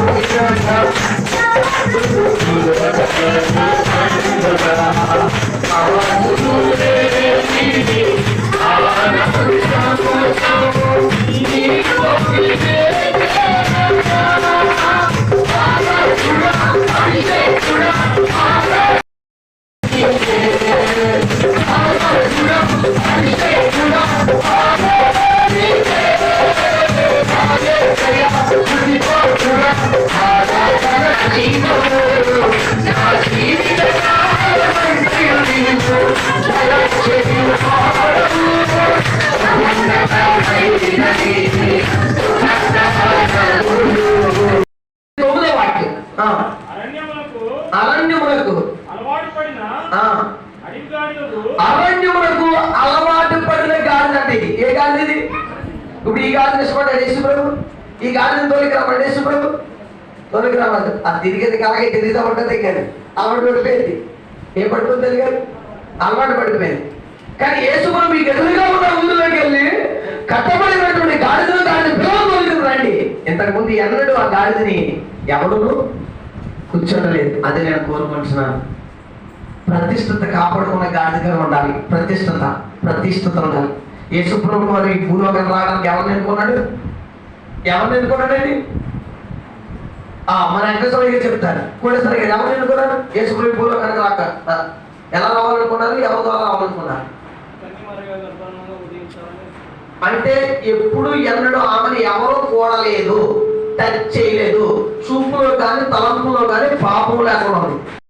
Thank you. ఆ, అరణ్యములకు అరణ్యములకు. అలవాటు పడిన ఆ, అరణ్యములకు అలవాటు పడిన గాడిద అంటే ఏ గాడిద ఇది? ఇప్పుడు ఈ గాడిద ఇష్టపడ్డాడు యేసు ప్రభు ఈ గాడిద తోలికి రమ్మండి యేసు ప్రభు తోలికి రమ్మదు అది తిరిగేది కాగే తిరిగితే ఉంటుంది కానీ అలవాటు పడిపోయింది. ఏ పడిపోతుంది తెలియదు? అలవాటు పడిపోయింది. కానీ యేసు ప్రభు మీకు ఇంతకుముందు ముందు ఎన్నడూ ఆ గాడిదని? ఎవడును? కూర్చోడలేదు అదే నేను కోరుకుంటున్నాను ప్రతిష్టత కాపాడుకున్న గాడిదగా ఉండాలి. ప్రతిష్టత ప్రతిష్టత ఉండాలి. యేసుప్రభు వారు ఈ భూలోకం రావడానికి ఎవరిని ఎన్నుకున్నాడు? ఎవరిని ఎన్నుకున్నాడండి ఆ, మన వెంకటేశ్వరయ్య చెప్తారు. కోటేశ్వరయ్య గారు ఎవరిని ఎన్నుకున్నారు? యేసుప్రభు భూలోకానికి రాక ఎలా రావాలనుకున్నారు? ఎవరి ద్వారా రావాలనుకున్నారు? అంటే ఎప్పుడు ఎన్నడూ ఆమెను ఎవరూ కూడలేదు టచ్ చేయలేదు. చూపులో కానీ తలంపులో కానీ పాపం లేకుండా ఉంది.